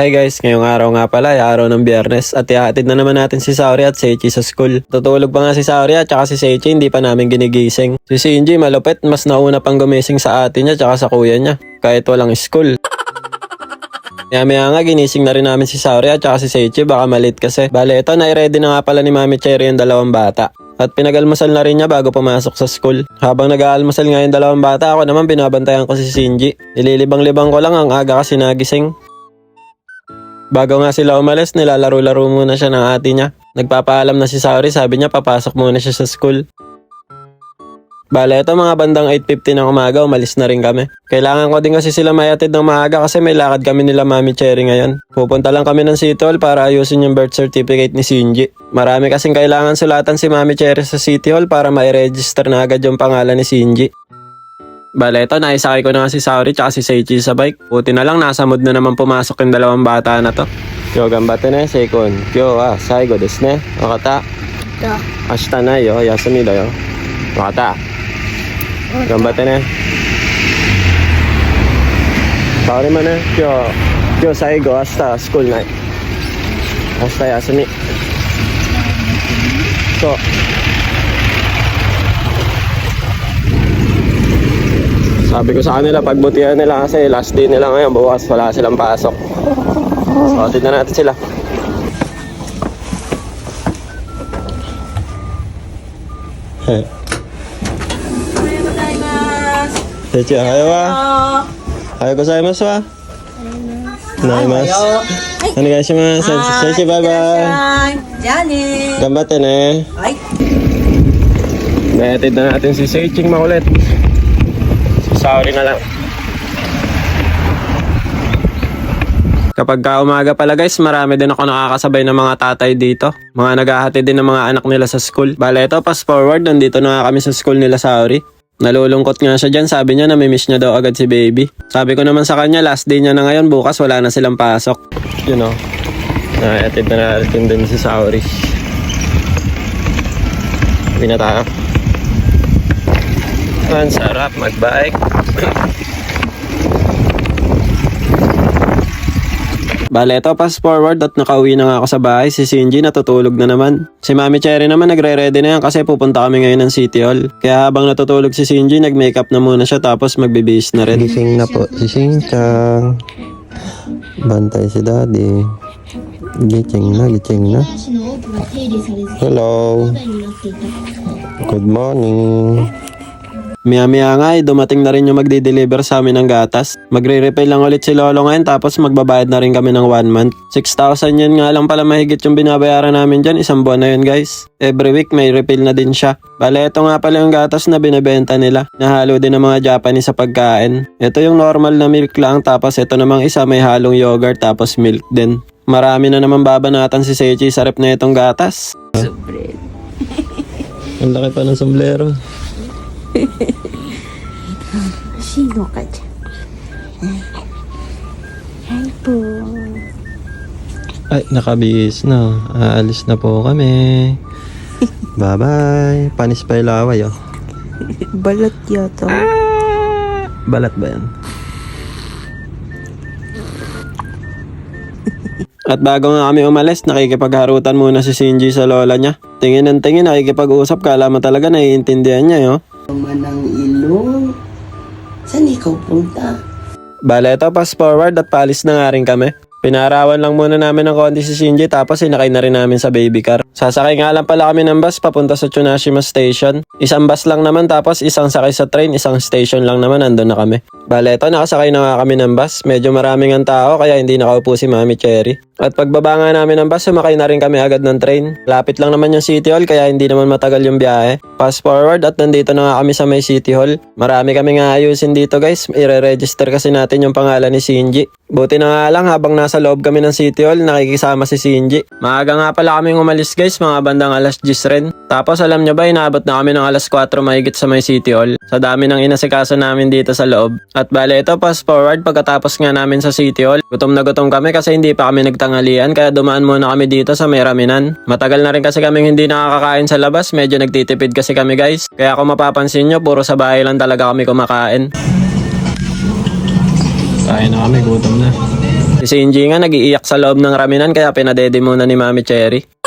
Hi guys, ngayong araw nga pala, ay araw ng biyernes at ihahatid na naman natin si Saori at Seichi sa school. Tutulog pa nga si Saori at saka si Seichi hindi pa namin ginigising. Si Shinji malupit, mas nauna pang gumising sa ate niya tsaka sa kuya niya, kahit walang school. Maya maya nga ginising na rin namin si Saori at saka si Seichi baka malit kasi. Bale ito, nai-ready na nga pala ni Mami Cherry yung dalawang bata. At pinagalmasal na rin niya bago pumasok sa school. Habang nag-aalmasal nga yung dalawang bata, ako naman binabantayan ko si Shinji. Nililibang-libang ko lang ang aga kasi nagising. Bago nga sila umalis, nilalaro-laro muna siya ng ate niya. Nagpapaalam na si Saori, sabi niya papasok muna siya sa school. Bale, ito mga bandang 8.50 ng umaga, umalis na rin kami. Kailangan ko din kasi sila mayatid ng maaga kasi may lakad kami nila Mami Cherry ngayon. Pupunta lang kami ng City Hall para ayusin yung birth certificate ni Shinji. Marami kasing kailangan sulatan si Mami Cherry sa City Hall para ma-register na agad yung pangalan ni Shinji. Bale, ito, naisakay ko na nga si Saori tsaka si Seichi sa bike. Buti na lang, nasa mood na naman pumasok yung dalawang bata na to. Yo, gambate ne, seikon. Yo, ah, saigo desu ne. Wakata. だ Ashita na yo, yasumi da yo. Wakata. Gambate ne. Saori mo ne, yo, yo, saigo, ashita, school night. Ashita, yasumi. So, Sabi ko sa kanila, pagbutihan nila kasi last day nila ngayon, bukas wala silang pasok. So, atin na natin sila. Hey. Techi, hayo wa. Hayo gozaimasu wa. Naimasu. Onegaishimasu. Techi, bye bye. Jani. Gambatte ne. Hai. Naitid na natin si Seiching maulit makulit. Sorry na lang. Kapag ka umaga pala guys, marami din ako nakakasabay ng mga tatay dito. Mga naghahatid din ng mga anak nila sa school. Bale ito, fast forward, nandito na kami sa school nila Saori. Nalulungkot nga siya dyan, sabi niya na miss niya daw agad si baby. Sabi ko naman sa kanya, last day niya na ngayon, bukas wala na silang pasok. You know, nahatid na natin din si Saori. Uwi Ayan, sarap magbike. Bale, ito, pass forward at nakauwi na nga ako sa bahay. Si Shinji natutulog na naman. Si Mami Cherry naman nagre-ready na yan kasi pupunta kami ngayon ng City Hall. Kaya habang natutulog si Shinji, nag-makeup na muna siya tapos magbibihis na rin. Gising na po si Shinchang. Bantay si Daddy. Giching na, giching na. Hello. Good morning. Maya-maya nga eh, dumating na rin yung magdi-deliver sa amin ng gatas. Magre-refill lang ulit si Lolo ngayon tapos magbabayad na rin kami ng one month. 6,000 yun nga lang pala mahigit yung binabayaran namin dyan. Isang buwan na yun guys. Every week may refill na din siya. Bale, ito nga pala yung gatas na binibenta nila. Nahalo din ng mga Japanese sa pagkain. Ito yung normal na milk lang tapos ito namang isa may halong yogurt tapos milk din. Marami na naman babanatan si Seichi sa rep na itong gatas. Ang laki pa ng sombrero. Sino ka dyan? Hi po. Ay, nakabihis na. Aalis na po kami. Bye-bye. Panis pa ilaway, oh. Balat yata. Ah! Balat ba yan? At bago nga kami umalis, nakikipagharutan muna si Shinji sa lola niya. Tingin ng tingin, nakikipag-usap, kala mo talaga naiintindihan niya, yo naman ng ilong. Saan ikaw punta? Bale, ito, fast forward at paalis na nga rin kami. Pinarawan lang muna namin ng konti si Shinji tapos sinakay na rin namin sa baby car. Sasakay nga lang pala kami ng bus papunta sa Tsunashima Station. Isang bus lang naman tapos isang sakay sa train, isang station lang naman nandun na kami. Bale, ito, nakasakay na nga kami ng bus. Medyo maraming ang tao kaya hindi nakaupo si Mami Cherry. At pagbaba nga namin ng bus, sumakay na rin kami agad ng train. Lapit lang naman yung City Hall kaya hindi naman matagal yung biyahe. Fast forward at nandito na nga kami sa may City Hall. Marami kami nga ayusin dito guys. Ire-register kasi natin yung pangalan ni Shinji. Buti na nga lang habang nasa loob kami ng City Hall, nakikisama si Shinji. Maaga nga pala kaming umalis guys, mga bandang alas 10 rin. Tapos alam nyo ba, inaabot na kami ng alas 4 mahigit sa may City Hall. Sa dami ng inasikaso namin dito sa loob. At bale ito, fast forward, pagkatapos nga namin sa City Hall, gutom na gutom kami kasi hindi pa kami nagtangalian kaya dumaan muna kami dito sa may Raminan. Matagal na rin kasi kaming hindi nakakakain sa labas, medyo nagtitipid kasi kami guys. Kaya kung mapapansin nyo, puro sa bahay lang talaga kami kumakain. Kain na kami, gutom na. Si Shinji nga nag-iiyak sa loob ng raminan kaya pinadede muna ni Mami Cherry.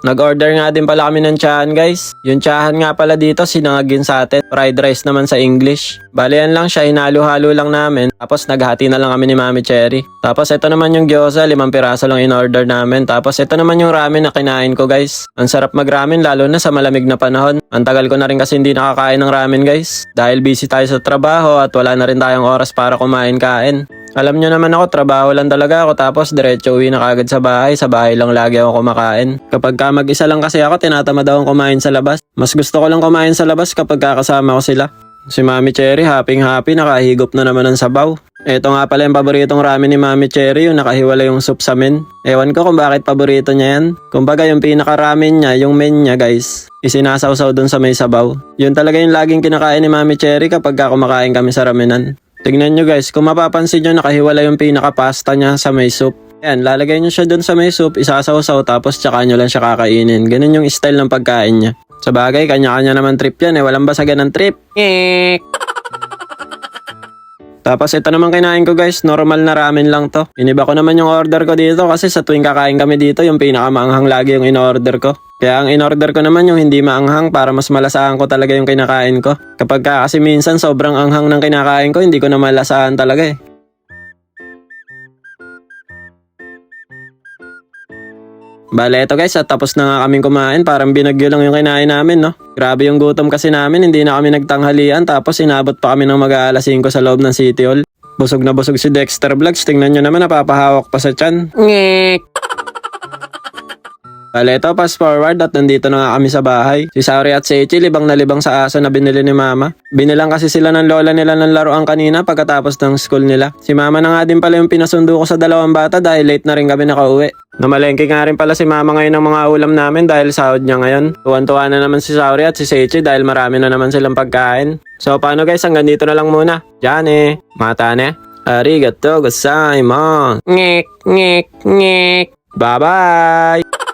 Nag-order nga din pala kami ng tsahan guys. Yung tsahan nga pala dito sinangagin sa atin. Fried rice naman sa English. Bale yan lang siya, hinalo-halo lang namin. Tapos naghati na lang kami ni Mami Cherry. Tapos ito naman yung gyoza, limang piraso lang in-order namin. Tapos ito naman yung ramen na kinain ko guys. Ang sarap mag-ramen lalo na sa malamig na panahon. Ang tagal ko na rin kasi hindi nakakain ng ramen guys. Dahil busy tayo sa trabaho at wala na rin tayong oras para kumain-kain. Alam nyo naman ako, trabaho lang talaga ako tapos diretso uwi na kagad sa bahay. Sa bahay lang lagi ako kumakain. Kapag ka mag-isa lang kasi ako, tinatamad akong kumain sa labas. Mas gusto ko lang kumain sa labas kapag kakasama ko sila. Si Mami Cherry, happy happy, nakahigop na naman ng sabaw. Ito nga pala yung paboritong ramen ni Mami Cherry, yung nakahiwala yung soup sa men. Ewan ko kung bakit paborito niya yan. Kumbaga yung pinaka-ramen niya, yung men niya guys, isinasawsaw dun sa may sabaw. Yun talaga yung laging kinakain ni Mami Cherry kapag ka kumakain kami sa ramenan. Tignan nyo guys, kung mapapansin nyo nakahiwala yung pinaka-pasta niya sa may soup. Ayan, lalagay nyo siya dun sa may soup, isasawsaw tapos tsaka nyo lang siya kakainin. Ganun yung style ng pagkain niya. Sa bagay, kanya-kanya naman trip yan eh. Walang basagan ng trip. Ngek! Tapos ito naman kinain ko guys, normal na ramen lang to. Iniba ko naman yung order ko dito kasi sa tuwing kakain kami dito, yung pinakamaanghang lagi yung in-order ko. Kaya ang in-order ko naman yung hindi maanghang para mas malasahan ko talaga yung kinakain ko. Kapag ka, kasi minsan sobrang anghang ng kinakain ko, hindi ko na malasahan talaga eh. Bale, eto guys, at tapos na nga kaming kumain. Parang binagyo lang yung kinain namin, no? Grabe yung gutom kasi namin, hindi na kami nagtanghalian. Tapos inabot pa kami ng mag-aalas 5 sa loob ng City Hall. Busog na busog si Dexter Vlogs. Tingnan nyo naman, napapahawak pa sa tiyan. Ngek! Bale, ito, fast forward at nandito na nga kami sa bahay. Si Sauri at si Echi, libang na libang sa aso na binili ni Mama. Binilang kasi sila ng lola nila ng laruan kanina pagkatapos ng school nila. Si Mama na nga din pala yung pinasundo ko sa dalawang bata dahil late na rin kami nakauwi. Namalengke nga rin pala si Mama ngayon ng mga ulam namin dahil sahod niya ngayon. Tuwan-tuwa na naman si Sauri at si Seichi dahil marami na naman silang pagkain. So paano guys, hanggang dito na lang muna. Diyan eh, mata ne. Arigato gozaimasu. Ngek, ngek, ngek. Bye-bye!